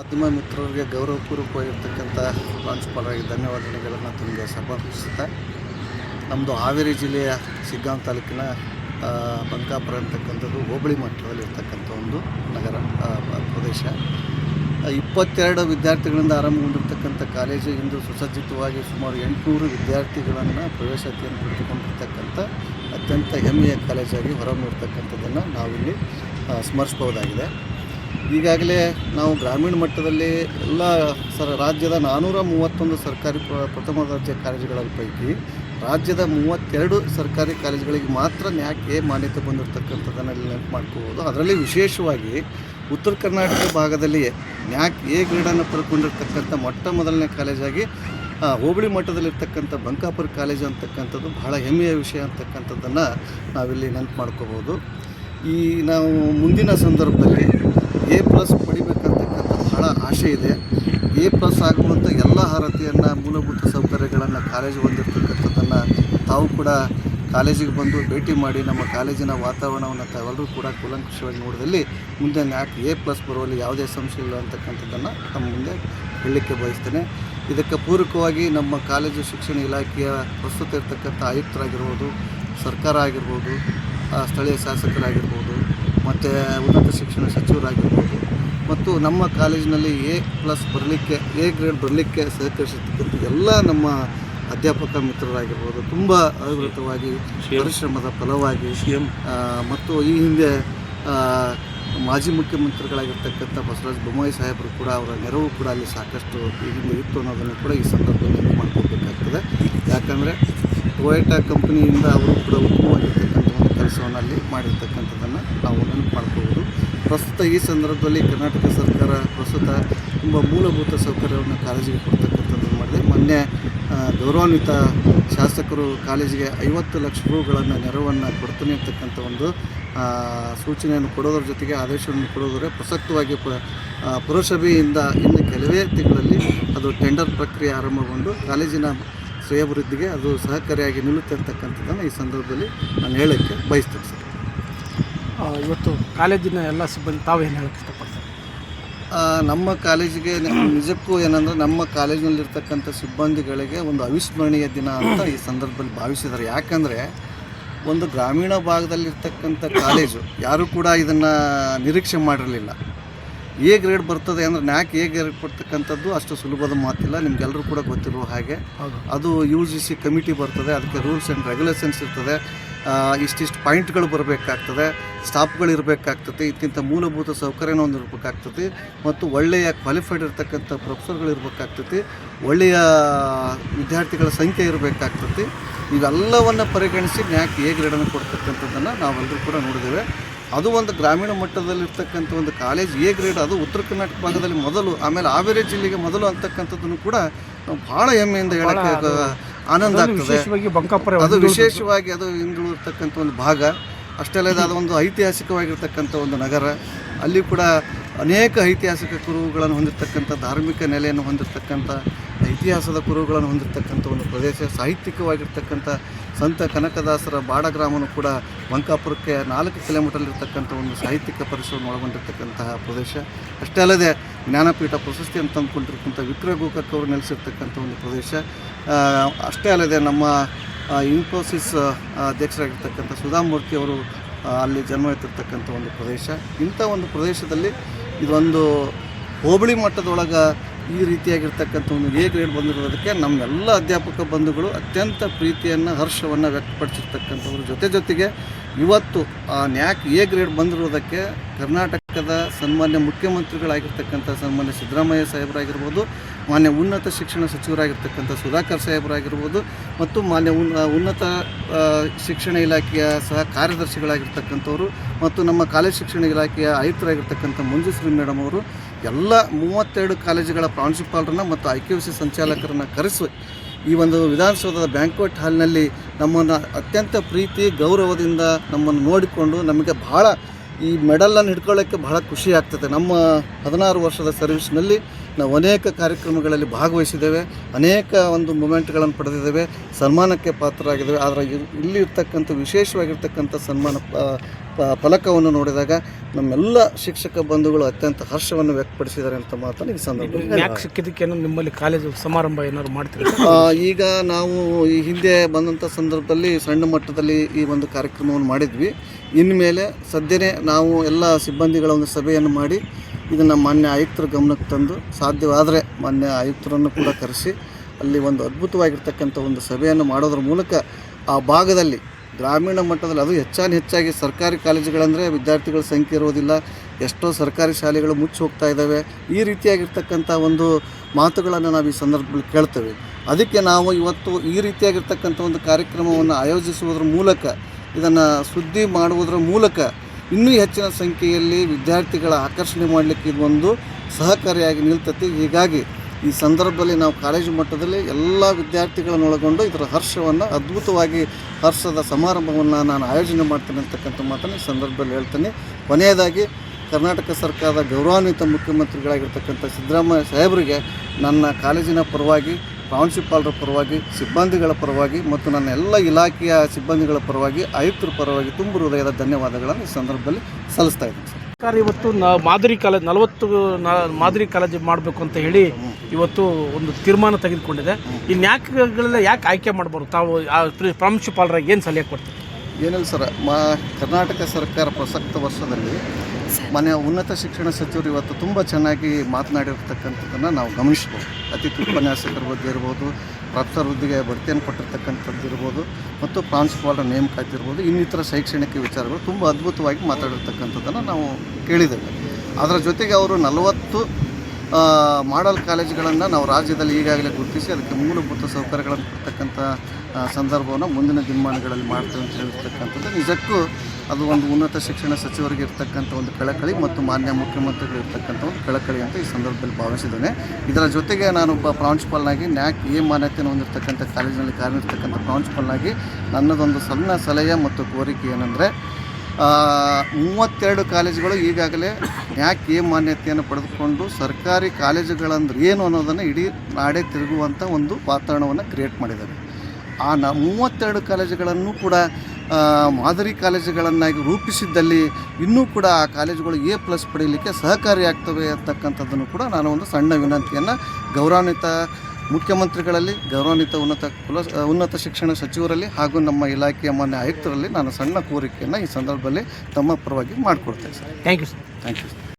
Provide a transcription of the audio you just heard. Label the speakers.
Speaker 1: ಮಾಧ್ಯಮ ಮಿತ್ರರಿಗೆ ಗೌರವಪೂರ್ವಕವಾಗಿರ್ತಕ್ಕಂಥ ಪ್ರಾಂಶುಪಾಲರಿಗೆ ಧನ್ಯವಾದಗಳನ್ನು ತಮಗೆ ಸಮರ್ಪಿಸುತ್ತೆ ನಮ್ಮದು ಹಾವೇರಿ ಜಿಲ್ಲೆಯ ಸಿಗ್ಗಾಂವ್ ತಾಲೂಕಿನ ಬಂಕಾಪುರ ಅಂತಕ್ಕಂಥದ್ದು ಹೋಬಳಿ ಮಟ್ಟದಲ್ಲಿ ಇರ್ತಕ್ಕಂಥ ಒಂದು ನಗರ ಪ್ರದೇಶ. ಇಪ್ಪತ್ತೆರಡು ವಿದ್ಯಾರ್ಥಿಗಳಿಂದ ಆರಂಭಗೊಂಡಿರ್ತಕ್ಕಂಥ ಕಾಲೇಜು ಇಂದು ಸುಸಜ್ಜಿತವಾಗಿ ಸುಮಾರು ಎಂಟುನೂರು ವಿದ್ಯಾರ್ಥಿಗಳನ್ನು ಪ್ರವೇಶತೆಯನ್ನು ಪಡೆದುಕೊಂಡಿರ್ತಕ್ಕಂಥ ಅತ್ಯಂತ ಹೆಮ್ಮೆಯ ಕಾಲೇಜಾಗಿ ಹೊರಹೊಮ್ಮಿರ್ತಕ್ಕಂಥದ್ದನ್ನು ನಾವಿಲ್ಲಿ ಸ್ಮರಿಸ್ಬೋದಾಗಿದೆ ಈಗಾಗಲೇ ನಾವು ಗ್ರಾಮೀಣ ಮಟ್ಟದಲ್ಲಿ ಎಲ್ಲ ಸರ್ ರಾಜ್ಯದ ನಾನ್ನೂರ ಮೂವತ್ತೊಂದು ಸರ್ಕಾರಿ ಪ್ರ- ಪ್ರಥಮ ದರ್ಜೆ ಕಾಲೇಜುಗಳ ಪೈಕಿ ರಾಜ್ಯದ ಮೂವತ್ತೆರಡು ಸರ್ಕಾರಿ ಕಾಲೇಜುಗಳಿಗೆ ಮಾತ್ರ ನ್ಯಾಕೆ ಮಾನ್ಯತೆ ಬಂದಿರತಕ್ಕಂಥದ್ದನ್ನು ನೆನಪು ಮಾಡ್ಕೋಬೋದು. ಅದರಲ್ಲಿ ವಿಶೇಷವಾಗಿ ಉತ್ತರ ಕರ್ನಾಟಕ ಭಾಗದಲ್ಲಿ ನ್ಯಾಕ್ ಎ ಗ್ರೇಡನ್ನು ಪಡ್ಕೊಂಡಿರ್ತಕ್ಕಂಥ ಮೊಟ್ಟ ಮೊದಲನೇ ಕಾಲೇಜಾಗಿ ಹೋಬಳಿ ಮಟ್ಟದಲ್ಲಿರ್ತಕ್ಕಂಥ ಬಂಕಾಪುರ ಕಾಲೇಜು ಅಂತಕ್ಕಂಥದ್ದು ಬಹಳ ಹೆಮ್ಮೆಯ ವಿಷಯ ಅಂತಕ್ಕಂಥದ್ದನ್ನು ನಾವಿಲ್ಲಿ ನೆನಪು ಮಾಡ್ಕೋಬೋದು. ಈ ನಾವು ಮುಂದಿನ ಸಂದರ್ಭದಲ್ಲಿ ಇದೆ. ಎ ಪ್ಲಸ್ ಆಗುವಂಥ ಎಲ್ಲ ಅರ್ಹತೆಯನ್ನು ಮೂಲಭೂತ ಸೌಕರ್ಯಗಳನ್ನು ಕಾಲೇಜು ಹೊಂದಿರತಕ್ಕಂಥದ್ದನ್ನು ತಾವು ಕೂಡ ಕಾಲೇಜಿಗೆ ಬಂದು ಭೇಟಿ ಮಾಡಿ ನಮ್ಮ ಕಾಲೇಜಿನ ವಾತಾವರಣವನ್ನು ತಾವೆಲ್ಲರೂ ಕೂಡ ಕೂಲಂಕುಷವಾಗಿ ನೋಡಿದಲ್ಲಿ ಮುಂದೆ ನ್ಯಾಕ್ ಎ ಪ್ಲಸ್ ಬರುವಲ್ಲಿ ಯಾವುದೇ ಸಂಶಯ ಇಲ್ಲ ಅಂತಕ್ಕಂಥದ್ದನ್ನು ತಮ್ಮ ಮುಂದೆ ಹೇಳಲಿಕ್ಕೆ ಬಯಸ್ತೇನೆ. ಇದಕ್ಕೆ ಪೂರಕವಾಗಿ ನಮ್ಮ ಕಾಲೇಜು ಶಿಕ್ಷಣ ಇಲಾಖೆಯ ಪ್ರಸ್ತುತ ಇರತಕ್ಕಂಥ ಆಯುಕ್ತರಾಗಿರ್ಬೋದು, ಸರ್ಕಾರ ಆಗಿರ್ಬೋದು ಸ್ಥಳೀಯ ಶಾಸಕರಾಗಿರ್ಬೋದು, ಮತ್ತು ಉನ್ನತ ಶಿಕ್ಷಣ ಸಚಿವರಾಗಿರ್ಬೋದು ಮತ್ತು ನಮ್ಮ ಕಾಲೇಜಿನಲ್ಲಿ ಎ ಪ್ಲಸ್ ಬರಲಿಕ್ಕೆ ಎ ಗ್ರೇಡ್ ಬರಲಿಕ್ಕೆ ಸಹಕರಿಸಿರ್ತಕ್ಕಂಥ ಎಲ್ಲ ನಮ್ಮ ಅಧ್ಯಾಪಕ ಮಿತ್ರರಾಗಿರ್ಬೋದು. ತುಂಬ ಅವಿರತವಾಗಿ ಪರಿಶ್ರಮದ ಫಲವಾಗಿ ಮತ್ತು ಈ ಹಿಂದೆ ಮಾಜಿ ಮುಖ್ಯಮಂತ್ರಿಗಳಾಗಿರ್ತಕ್ಕಂಥ ಬಸವರಾಜ ಬೊಮ್ಮಾಯಿ ಸಾಹೇಬರು ಕೂಡ ಅವರ ನೆರವು ಕೂಡ ಅಲ್ಲಿ ಸಾಕಷ್ಟು ಈ ಹಿಂದೆ ಇತ್ತು ಅನ್ನೋದನ್ನು ಕೂಡ ಈ ಸಂದರ್ಭದಲ್ಲಿ ನೆನಪು ಮಾಡ್ಕೋಬೇಕಾಗ್ತದೆ ಯಾಕಂದರೆ ಟೊಯೋಟಾ ಕಂಪ್ನಿಯಿಂದ ಅವರು ಕೂಡ ಉತ್ತಮವಾಗಿರ್ತಕ್ಕಂಥ ಒಂದು ಕೆಲಸವನ್ನು ಅಲ್ಲಿ ಮಾಡಿರ್ತಕ್ಕಂಥದ್ದನ್ನು ಪ್ರಸ್ತುತ ಈ ಸಂದರ್ಭದಲ್ಲಿ ಕರ್ನಾಟಕ ಸರ್ಕಾರ ಪ್ರಸ್ತುತ ತುಂಬ ಮೂಲಭೂತ ಸೌಕರ್ಯವನ್ನು ಕಾಲೇಜಿಗೆ ಕೊಡ್ತಕ್ಕಂಥದ್ದು ಮಾಡಿದೆ. ಮೊನ್ನೆ ಗೌರವಾನ್ವಿತ ಶಾಸಕರು ಕಾಲೇಜಿಗೆ ಐವತ್ತು ಲಕ್ಷ ರೂಗಳನ್ನು ನೆರವನ್ನು ಕೊಡ್ತೀನಿ ಇರ್ತಕ್ಕಂಥ ಒಂದು ಸೂಚನೆಯನ್ನು ಕೊಡೋದ್ರ ಜೊತೆಗೆ ಆದೇಶವನ್ನು ಕೊಡೋದ್ರೆ ಪ್ರಸಕ್ತವಾಗಿ ಪುರಸಭೆಯಿಂದ ಇನ್ನು ಕೆಲವೇ ತಿಂಗಳಲ್ಲಿ ಅದು ಟೆಂಡರ್ ಪ್ರಕ್ರಿಯೆ ಆರಂಭಗೊಂಡು ಕಾಲೇಜಿನ ಶ್ರೇಯಾಭಿವೃದ್ಧಿಗೆ ಅದು ಸಹಕಾರಿಯಾಗಿ ನಿಲ್ಲುತ್ತೆ ಅಂತಕ್ಕಂಥದ್ದನ್ನು ಈ ಸಂದರ್ಭದಲ್ಲಿ ನಾನು ಹೇಳೋಕ್ಕೆ ಬಯಸ್ತೇನೆ ಸರ್.
Speaker 2: ಇವತ್ತು ಕಾಲೇಜಿನ ಎಲ್ಲ ಸಿಬ್ಬಂದಿ ತಾವು ಏನು ಹೇಳಕ್ಕೆ ಇಷ್ಟಪಡ್ತಾರೆ?
Speaker 1: ನಮ್ಮ ಕಾಲೇಜಿಗೆ ನಿಜಕ್ಕೂ ಏನಂದ್ರೆ ನಮ್ಮ ಕಾಲೇಜಿನಲ್ಲಿರ್ತಕ್ಕಂಥ ಸಿಬ್ಬಂದಿಗಳಿಗೆ ಒಂದು ಅವಿಸ್ಮರಣೀಯ ದಿನ ಅಂತ ಈ ಸಂದರ್ಭದಲ್ಲಿ ಭಾವಿಸಿದ್ದಾರೆ. ಯಾಕಂದರೆ ಒಂದು ಗ್ರಾಮೀಣ ಭಾಗದಲ್ಲಿರ್ತಕ್ಕಂಥ ಕಾಲೇಜು ಯಾರೂ ಕೂಡ ಇದನ್ನು ನಿರೀಕ್ಷೆ ಮಾಡಿರಲಿಲ್ಲ. ಎ ಗ್ರೇಡ್ ಬರ್ತದೆ ಅಂದರೆ ನ್ಯಾಕ್ ಎ ಗ್ರೇಡ್ ಕೊಡ್ತಕ್ಕಂಥದ್ದು ಅಷ್ಟು ಸುಲಭದ ಮಾತಿಲ್ಲ. ನಿಮಗೆಲ್ಲರೂ ಕೂಡ ಗೊತ್ತಿರುವ ಹಾಗೆ. ಅದು ಯು ಜಿ ಸಿ ಕಮಿಟಿ ಬರ್ತದೆ. ಅದಕ್ಕೆ ರೂಲ್ಸ್ ಆ್ಯಂಡ್ ರೆಗ್ಯುಲೇಷನ್ಸ್ ಇರ್ತದೆ. ಇಷ್ಟಿಷ್ಟು ಪಾಯಿಂಟ್ಗಳು ಬರಬೇಕಾಗ್ತದೆ. ಸ್ಟಾಫ್ಗಳು ಇರಬೇಕಾಗ್ತದೆ ಇದಕ್ಕಿಂತ ಮೂಲಭೂತ ಸೌಕರ್ಯನ ಹೊಂದಿರಬೇಕಾಗ್ತದೆ ಮತ್ತು ಒಳ್ಳೆಯ ಕ್ವಾಲಿಫೈಡ್ ಇರತಕ್ಕಂಥ ಪ್ರೊಫೆಸರ್ಗಳು ಇರಬೇಕಾಗ್ತದೆ ಒಳ್ಳೆಯ ವಿದ್ಯಾರ್ಥಿಗಳ ಸಂಖ್ಯೆ ಇರಬೇಕಾಗ್ತದೆ ಇವೆಲ್ಲವನ್ನು ಪರಿಗಣಿಸಿ ನ್ಯಾಕ್ ಎ ಗ್ರೇಡನ್ನು ಕೊಡ್ತಕ್ಕಂಥದ್ದನ್ನು ನಾವೆಲ್ಲರೂ ಕೂಡ ನೋಡಿದ್ದೇವೆ. ಅದು ಒಂದು ಗ್ರಾಮೀಣ ಮಟ್ಟದಲ್ಲಿರ್ತಕ್ಕಂಥ ಒಂದು ಕಾಲೇಜ್ ಎ ಗ್ರೇಡ್ ಅದು ಉತ್ತರ ಕರ್ನಾಟಕ ಭಾಗದಲ್ಲಿ ಮೊದಲು ಆಮೇಲೆ ಹಾವೇರಿ ಜಿಲ್ಲೆಗೆ ಮೊದಲು ಅಂತಕ್ಕಂಥದ್ದನ್ನು ಕೂಡ ನಾವು ಭಾಳ ಹೆಮ್ಮೆಯಿಂದ ಹೇಳಕ್ಕೆ ಆನಂದ ಆಗ್ತದೆ. ಅದು ವಿಶೇಷವಾಗಿ ಅದು ಹಿಂದುಳಿರ್ತಕ್ಕಂಥ ಒಂದು ಭಾಗ. ಅಷ್ಟೇ ಅಲ್ಲದೆ ಒಂದು ಐತಿಹಾಸಿಕವಾಗಿರ್ತಕ್ಕಂಥ ಒಂದು ನಗರ. ಅಲ್ಲಿ ಕೂಡ ಅನೇಕ ಐತಿಹಾಸಿಕ ಕುರುಹುಗಳನ್ನು ಹೊಂದಿರತಕ್ಕಂಥ, ಧಾರ್ಮಿಕ ನೆಲೆಯನ್ನು ಹೊಂದಿರತಕ್ಕಂಥ, ಇತಿಹಾಸದ ಕುರುಹುಗಳನ್ನು ಹೊಂದಿರತಕ್ಕಂಥ ಒಂದು ಪ್ರದೇಶ, ಸಾಹಿತ್ಯಿಕವಾಗಿರ್ತಕ್ಕಂಥ ಸಂತ ಕನಕದಾಸರ ಬಾಡ ಗ್ರಾಮನು ಕೂಡ ಬಂಕಾಪುರಕ್ಕೆ ನಾಲ್ಕು ಕಿಲೋಮೀಟರ್ಲಿರ್ತಕ್ಕಂಥ ಒಂದು ಸಾಹಿತ್ಯಿಕ ಪರಿಸರವನ್ನು ಒಳಗೊಂಡಿರ್ತಕ್ಕಂತಹ ಪ್ರದೇಶ. ಅಷ್ಟೇ ಅಲ್ಲದೆ ಜ್ಞಾನಪೀಠ ಪ್ರಶಸ್ತಿ ಅಂತ ಅಂದ್ಕೊಂಡಿರ್ತಕ್ಕಂಥ ವಿಕ್ರಯ ಗೋಕಾಕ್ ಅವರು ನೆಲೆಸಿರ್ತಕ್ಕಂಥ ಒಂದು ಪ್ರದೇಶ. ಅಷ್ಟೇ ಅಲ್ಲದೆ ನಮ್ಮ ಇನ್ಫೋಸಿಸ್ ಅಧ್ಯಕ್ಷರಾಗಿರ್ತಕ್ಕಂಥ ಸುಧಾಮೂರ್ತಿ ಅವರು ಅಲ್ಲಿ ಜನ್ಮ ಎತ್ತಿರ್ತಕ್ಕಂಥ ಒಂದು ಪ್ರದೇಶ. ಇಂಥ ಒಂದು ಪ್ರದೇಶದಲ್ಲಿ ಇದೊಂದು ಹೋಬಳಿ ಮಟ್ಟದೊಳಗೆ ಈ ರೀತಿಯಾಗಿರ್ತಕ್ಕಂಥ ಒಂದು ಎ ಗ್ರೇಡ್ ಬಂದಿರೋದಕ್ಕೆ ನಮ್ಮೆಲ್ಲ ಅಧ್ಯಾಪಕ ಬಂಧುಗಳು ಅತ್ಯಂತ ಪ್ರೀತಿಯನ್ನು, ಹರ್ಷವನ್ನು ವ್ಯಕ್ತಪಡಿಸಿರ್ತಕ್ಕಂಥವ್ರ. ಜೊತೆ ಜೊತೆಗೆ ಇವತ್ತು ಆ ನ್ಯಾಕ್ ಎ ಗ್ರೇಡ್ ಬಂದಿರೋದಕ್ಕೆ ಕರ್ನಾಟಕದ ಸನ್ಮಾನ್ಯ ಮುಖ್ಯಮಂತ್ರಿಗಳಾಗಿರ್ತಕ್ಕಂಥ ಸನ್ಮಾನ್ಯ ಸಿದ್ದರಾಮಯ್ಯ ಸಾಹೇಬರಾಗಿರ್ಬೋದು ಮಾನ್ಯ ಉನ್ನತ ಶಿಕ್ಷಣ ಸಚಿವರಾಗಿರ್ತಕ್ಕಂಥ ಸುಧಾಕರ್ ಸಾಹೇಬರಾಗಿರ್ಬೋದು ಮತ್ತು ಮಾನ್ಯ ಉನ್ ಉನ್ನತ ಶಿಕ್ಷಣ ಇಲಾಖೆಯ ಸಹ ಕಾರ್ಯದರ್ಶಿಗಳಾಗಿರ್ತಕ್ಕಂಥವ್ರು ಮತ್ತು ನಮ್ಮ ಕಾಲೇಜ್ ಶಿಕ್ಷಣ ಇಲಾಖೆಯ ಆಯುಕ್ತರಾಗಿರ್ತಕ್ಕಂಥ ಮಂಜುಶ್ರೀ ಮೇಡಮ್ ಅವರು ಎಲ್ಲ ಮೂವತ್ತೆರಡು ಕಾಲೇಜುಗಳ ಪ್ರಾಂಶುಪಾಲರನ್ನ ಮತ್ತು ಐ ಕೆ ಸಿ ಸಂಚಾಲಕರನ್ನು ಕರೆಸಿ ಈ ಒಂದು ವಿಧಾನಸೌಧದ ಬ್ಯಾಂಕ್ವೆಟ್ ಹಾಲ್ನಲ್ಲಿ ನಮ್ಮನ್ನು ಅತ್ಯಂತ ಪ್ರೀತಿ, ಗೌರವದಿಂದ ನಮ್ಮನ್ನು ನೋಡಿಕೊಂಡು ನಮಗೆ ಬಹಳ ಈ ಮೆಡಲನ್ನು ಹಿಡ್ಕೊಳ್ಳೋಕ್ಕೆ ಬಹಳ ಖುಷಿ ಆಗ್ತದೆ. ನಮ್ಮ ಹದಿನಾರು ವರ್ಷದ ಸರ್ವಿಸ್ನಲ್ಲಿ ನಾವು ಅನೇಕ ಕಾರ್ಯಕ್ರಮಗಳಲ್ಲಿ ಭಾಗವಹಿಸಿದ್ದೇವೆ ಅನೇಕ ಒಂದು ಮೂಮೆಂಟ್ಗಳನ್ನು ಪಡೆದಿದ್ದೇವೆ ಸನ್ಮಾನಕ್ಕೆ ಪಾತ್ರರಾಗಿದ್ದೇವೆ. ಆದರೆ ಇಲ್- ಇಲ್ಲಿ ಇರ್ತಕ್ಕಂಥ ವಿಶೇಷವಾಗಿರ್ತಕ್ಕಂಥ ಸನ್ಮಾನ ಫಲಕವನ್ನು ನೋಡಿದಾಗ ನಮ್ಮೆಲ್ಲ ಶಿಕ್ಷಕ ಬಂಧುಗಳು ಅತ್ಯಂತ ಹರ್ಷವನ್ನು ವ್ಯಕ್ತಪಡಿಸಿದ್ದಾರೆ ಅಂತ ಮಾತನ್ನು ಈ ಸಂದರ್ಭದಲ್ಲಿ
Speaker 2: ನಿಮ್ಮಲ್ಲಿ ಕಾಲೇಜು ಸಮಾರಂಭ ಏನಾದರೂ
Speaker 1: ಮಾಡ್ತೀವಿ ಈಗ ನಾವು ಈ ಹಿಂದೆ ಬಂದಂಥ ಸಂದರ್ಭದಲ್ಲಿ ಸಣ್ಣ ಮಟ್ಟದಲ್ಲಿ ಈ ಒಂದು ಕಾರ್ಯಕ್ರಮವನ್ನು ಮಾಡಿದ್ವಿ. ಇನ್ಮೇಲೆ ಸದ್ಯನೇ ನಾವು ಎಲ್ಲ ಸಿಬ್ಬಂದಿಗಳ ಒಂದು ಸಭೆಯನ್ನು ಮಾಡಿ ಇದನ್ನು ಮಾನ್ಯ ಆಯುಕ್ತರ ಗಮನಕ್ಕೆ ತಂದು ಸಾಧ್ಯವಾದರೆ ಮಾನ್ಯ ಆಯುಕ್ತರನ್ನು ಕೂಡ ಕರೆಸಿ ಅಲ್ಲಿ ಒಂದು ಅದ್ಭುತವಾಗಿರ್ತಕ್ಕಂಥ ಒಂದು ಸಭೆಯನ್ನು ಮಾಡೋದ್ರ ಮೂಲಕ ಆ ಭಾಗದಲ್ಲಿ ಗ್ರಾಮೀಣ ಮಟ್ಟದಲ್ಲಿ ಅದು ಹೆಚ್ಚಾನು ಹೆಚ್ಚಾಗಿ ಸರ್ಕಾರಿ ಕಾಲೇಜುಗಳಂದರೆ ವಿದ್ಯಾರ್ಥಿಗಳ ಸಂಖ್ಯೆ ಇರೋದಿಲ್ಲ. ಎಷ್ಟೋ ಸರ್ಕಾರಿ ಶಾಲೆಗಳು ಮುಚ್ಚಿ ಹೋಗ್ತಾ ಇದ್ದಾವೆ. ಈ ರೀತಿಯಾಗಿರ್ತಕ್ಕಂಥ ಒಂದು ಮಾತುಗಳನ್ನು ನಾವು ಈ ಸಂದರ್ಭದಲ್ಲಿ ಕೇಳ್ತೇವೆ. ಅದಕ್ಕೆ ನಾವು ಇವತ್ತು ಈ ರೀತಿಯಾಗಿರ್ತಕ್ಕಂಥ ಒಂದು ಕಾರ್ಯಕ್ರಮವನ್ನು ಆಯೋಜಿಸುವುದರ ಮೂಲಕ, ಇದನ್ನು ಸುದ್ದಿ ಮಾಡುವುದರ ಮೂಲಕ ಇನ್ನೂ ಹೆಚ್ಚಿನ ಸಂಖ್ಯೆಯಲ್ಲಿ ವಿದ್ಯಾರ್ಥಿಗಳ ಆಕರ್ಷಣೆ ಮಾಡಲಿಕ್ಕೆ ಇದೊಂದು ಸಹಕಾರಿಯಾಗಿ ನಿಲ್ತತಿ. ಹೀಗಾಗಿ ಈ ಸಂದರ್ಭದಲ್ಲಿ ನಾವು ಕಾಲೇಜು ಮಟ್ಟದಲ್ಲಿ ಎಲ್ಲ ವಿದ್ಯಾರ್ಥಿಗಳನ್ನು ಒಳಗೊಂಡು ಇದರ ಹರ್ಷವನ್ನು, ಅದ್ಭುತವಾಗಿ ಹರ್ಷದ ಸಮಾರಂಭವನ್ನು ನಾನು ಆಯೋಜನೆ ಮಾಡ್ತೇನೆ ಅಂತಕ್ಕಂಥ ಮಾತನ್ನು ಈ ಸಂದರ್ಭದಲ್ಲಿ ಹೇಳ್ತೇನೆ. ಕೊನೆಯದಾಗಿ ಕರ್ನಾಟಕ ಸರ್ಕಾರದ ಗೌರವಾನ್ವಿತ ಮುಖ್ಯಮಂತ್ರಿಗಳಾಗಿರ್ತಕ್ಕಂಥ ಸಿದ್ದರಾಮಯ್ಯ ಸಾಹೇಬರಿಗೆ ನನ್ನ ಕಾಲೇಜಿನ ಪರವಾಗಿ ಪ್ರಾಂಶುಪಾಲರ ಪರವಾಗಿ ಸಿಬ್ಬಂದಿಗಳ ಪರವಾಗಿ ಮತ್ತು ನನ್ನ ಎಲ್ಲ ಇಲಾಖೆಯ ಸಿಬ್ಬಂದಿಗಳ ಪರವಾಗಿ ಆಯುಕ್ತರ ಪರವಾಗಿ ತುಂಬ ಹೃದಯದ ಧನ್ಯವಾದಗಳನ್ನು ಈ ಸಂದರ್ಭದಲ್ಲಿ ಸಲ್ಲಿಸ್ತಾ ಇದ್ದೀನಿ ಸರ್.
Speaker 2: ಸರ್ಕಾರ ಇವತ್ತು ನಾ ಮಾದರಿ ಕಾಲೇಜ್ ನಲವತ್ತು ಮಾದರಿ ಕಾಲೇಜ್ ಮಾಡಬೇಕು ಅಂತ ಹೇಳಿ ಇವತ್ತು ಒಂದು ತೀರ್ಮಾನ ತೆಗೆದುಕೊಂಡಿದೆ. ಈ ನ್ಯಾಕ್ಗಳೆಲ್ಲ ಯಾಕೆ ಆಯ್ಕೆ ಮಾಡಬಾರ್ದು? ತಾವು ಪ್ರಾಂಶುಪಾಲರಾಗಿ ಏನು ಸಲಹೆ ಕೊಡ್ತೀವಿ
Speaker 1: ಏನಿಲ್ಲ ಸರ್ ಮಾ ಕರ್ನಾಟಕ ಸರ್ಕಾರ ಪ್ರಸಕ್ತ ವರ್ಷದಲ್ಲಿ ಮನೆಯ ಉನ್ನತ ಶಿಕ್ಷಣ ಸಚಿವರು ಇವತ್ತು ತುಂಬ ಚೆನ್ನಾಗಿ ಮಾತನಾಡಿರ್ತಕ್ಕಂಥದ್ದನ್ನು ನಾವು ಗಮನಿಸ್ಬೋದು. ಅತಿಥಿ ಉಪನ್ಯಾಸಕರ ಬಗ್ಗೆ ಇರ್ಬೋದು ಪ್ರೊಫೆಸರ್ ಹುದ್ದೆಗೆ ಬಡ್ತಿಯನ್ನು ಕೊಟ್ಟಿರ್ತಕ್ಕಂಥದ್ದು ಇರ್ಬೋದು, ಮತ್ತು ಪ್ರಾಂಶುಪಾಲರ ನೇಮಕಾತಿ ಇರ್ಬೋದು, ಇನ್ನಿತರ ಶೈಕ್ಷಣಿಕ ವಿಚಾರಗಳು ತುಂಬ ಅದ್ಭುತವಾಗಿ ಮಾತಾಡಿರ್ತಕ್ಕಂಥದ್ದನ್ನು ನಾವು ಕೇಳಿದ್ದೇವೆ. ಅದರ ಜೊತೆಗೆ ಅವರು ನಲವತ್ತು ಮಾಡಲ್ ಕಾಲೇಜುಗಳನ್ನು ನಾವು ರಾಜ್ಯದಲ್ಲಿ ಈಗಾಗಲೇ ಗುರುತಿಸಿ ಅದಕ್ಕೆ ಮೂಲಭೂತ ಸೌಕರ್ಯಗಳನ್ನು ಕೊಡ್ತಕ್ಕಂಥ ಸಂದರ್ಭವನ್ನು ಮುಂದಿನ ದಿನಮಾನಗಳಲ್ಲಿ ಮಾಡ್ತೇವೆ ಅಂತ ಹೇಳಿರ್ತಕ್ಕಂಥದ್ದು. ನಿಜಕ್ಕೂ ಅದು ಒಂದು ಉನ್ನತ ಶಿಕ್ಷಣ ಸಚಿವರಿಗೆ ಇರ್ತಕ್ಕಂಥ ಒಂದು ಕಳಕಳಿ ಮತ್ತು ಮಾನ್ಯ ಮುಖ್ಯಮಂತ್ರಿಗಳು ಇರ್ತಕ್ಕಂಥ ಒಂದು ಕಳಕಳಿ ಅಂತ ಈ ಸಂದರ್ಭದಲ್ಲಿ ಭಾವಿಸಿದ್ದೇನೆ. ಇದರ ಜೊತೆಗೆ ನಾನೊಬ್ಬ ಪ್ರಾಂಶುಪಾಲನಾಗಿ ನ್ಯಾಕ್, ಎ ಮಾನ್ಯತೆಯನ್ನು ಹೊಂದಿರತಕ್ಕಂಥ ಕಾಲೇಜಿನಲ್ಲಿ ಕಾರ್ಯನಿರ್ತಕ್ಕಂಥ ಪ್ರಾಂಶುಪಾಲನಾಗಿ ನನ್ನದೊಂದು ಸಣ್ಣ ಸಲಹೆ ಮತ್ತು ಕೋರಿಕೆ ಏನಂದರೆ ಮೂವತ್ತೆರಡು ಕಾಲೇಜುಗಳು ಈಗಾಗಲೇ ಯಾಕೆ ಮಾನ್ಯತೆಯನ್ನು ಪಡೆದುಕೊಂಡು ಸರ್ಕಾರಿ ಕಾಲೇಜುಗಳಂದ್ರೆ ಏನು ಅನ್ನೋದನ್ನು ಇಡೀ ನಾಡೇ ತಿರುಗುವಂಥ ಒಂದು ವಾತಾವರಣವನ್ನು ಕ್ರಿಯೇಟ್ ಮಾಡಿದ್ದಾರೆ. ಆ ನ, ಮೂವತ್ತೆರಡು ಕಾಲೇಜುಗಳನ್ನು ಕೂಡ ಮಾದರಿ ಕಾಲೇಜುಗಳನ್ನಾಗಿ ರೂಪಿಸಿದ್ದಲ್ಲಿ ಇನ್ನೂ ಕೂಡ ಆ ಕಾಲೇಜುಗಳು ಎ ಪ್ಲಸ್ ಪಡೆಯಲಿಕ್ಕೆ ಸಹಕಾರಿಯಾಗ್ತವೆ ಅಂತಕ್ಕಂಥದ್ದನ್ನು ಕೂಡ ನಾನು ಒಂದು ಸಣ್ಣ ವಿನಂತಿಯನ್ನು ಗೌರವಾನ್ವಿತ ಮುಖ್ಯಮಂತ್ರಿಗಳಲ್ಲಿ ಗೌರವಾನ್ವಿತ ಉನ್ನತ ಕುಲ ಉನ್ನತ ಶಿಕ್ಷಣ ಸಚಿವರಲ್ಲಿ ಹಾಗೂ ನಮ್ಮ ಇಲಾಖೆಯ ಮಾನ್ಯ ಆಯುಕ್ತರಲ್ಲಿ ನಾನು ಸಣ್ಣ ಕೋರಿಕೆಯನ್ನು ಈ ಸಂದರ್ಭದಲ್ಲಿ ತಮ್ಮ ಪರವಾಗಿ ಮಾಡಿಕೊಡ್ತೇನೆ sir.
Speaker 2: Thank you sir
Speaker 1: thank you